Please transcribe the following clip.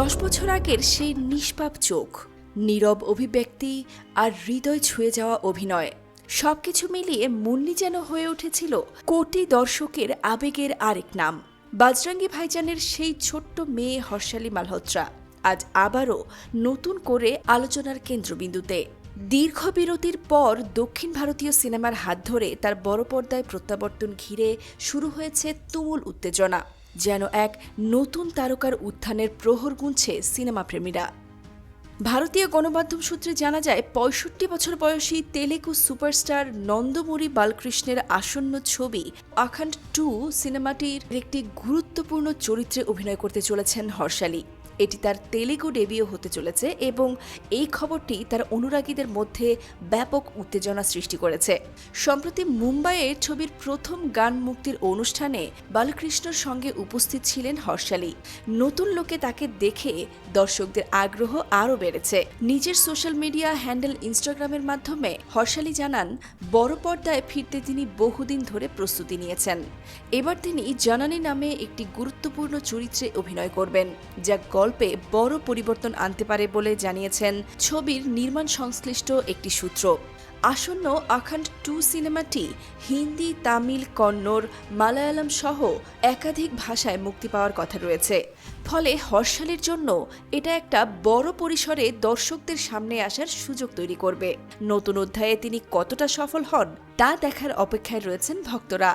দশ বছর আগের সেই নিষ্পাপ চোখ, নীরব অভিব্যক্তি আর হৃদয় ছুঁয়ে যাওয়া অভিনয়, সবকিছু মিলিয়ে মুন্নি যেন হয়ে উঠেছিল কোটি দর্শকের আবেগের আরেক নাম, বাজরাঙ্গি ভাইজানের সেই ছোট্ট মেয়ে হর্ষালী মালহোত্রা, আজ আবারও নতুন করে আলোচনার কেন্দ্রবিন্দুতে। দীর্ঘ বিরতির পর দক্ষিণ ভারতীয় সিনেমার হাত ধরে তার বড় পর্দায় প্রত্যাবর্তন ঘিরে শুরু হয়েছে তুমুল উত্তেজনা। যেন এক নতুন তারকার উত্থানের প্রহর গুনছে সিনেমা প্রেমীরা ভারতীয় গণমাধ্যম সূত্রে জানা যায়, পঁয়ষট্টি বছর বয়সী তেলেগু সুপারস্টার নন্দমুরি বালকৃষ্ণের আসন্ন ছবি আখান্ড টু সিনেমাটির একটি গুরুত্বপূর্ণ চরিত্রে অভিনয় করতে চলেছেন হর্ষালী। এটি তার তেলেগু ডেবিও হতে চলেছে এবং এই খবরটি তার অনুরাগীদের মধ্যে ব্যাপক উত্তেজনা সৃষ্টি করেছে। সম্প্রতি মুম্বাইয়ের ছবির প্রথম গান মুক্তির অনুষ্ঠানে বালকৃষ্ণর সঙ্গে উপস্থিত ছিলেন হর্ষালী। নতুন লোকে তাকে দেখে দর্শকদের আগ্রহ আরও বেড়েছে। নিজের সোশ্যাল মিডিয়া হ্যান্ডেল ইনস্টাগ্রামের মাধ্যমে হর্ষালী জানান, বড় পর্দায় ফিরতে তিনি বহুদিন ধরে প্রস্তুতি নিয়েছেন। এবার তিনি জানানি নামে একটি গুরুত্বপূর্ণ চরিত্রে অভিনয় করবেন, যা গল্পে বড় পরিবর্তন আনতে পারে বলে জানিয়েছেন ছবির নির্মাণ সংশ্লিষ্ট একটি সূত্র। আসন্ন আখান্ড টু সিনেমাটি হিন্দি, তামিল, কন্নড়, মালায়ালাম সহ একাধিক ভাষায় মুক্তি পাওয়ার কথা রয়েছে। ফলে হর্ষালির জন্য এটা একটা বড় পরিসরে দর্শকদের সামনে আসার সুযোগ তৈরি করবে। নতুন অধ্যায়ে তিনি কতটা সফল হন তা দেখার অপেক্ষায় রয়েছেন ভক্তরা।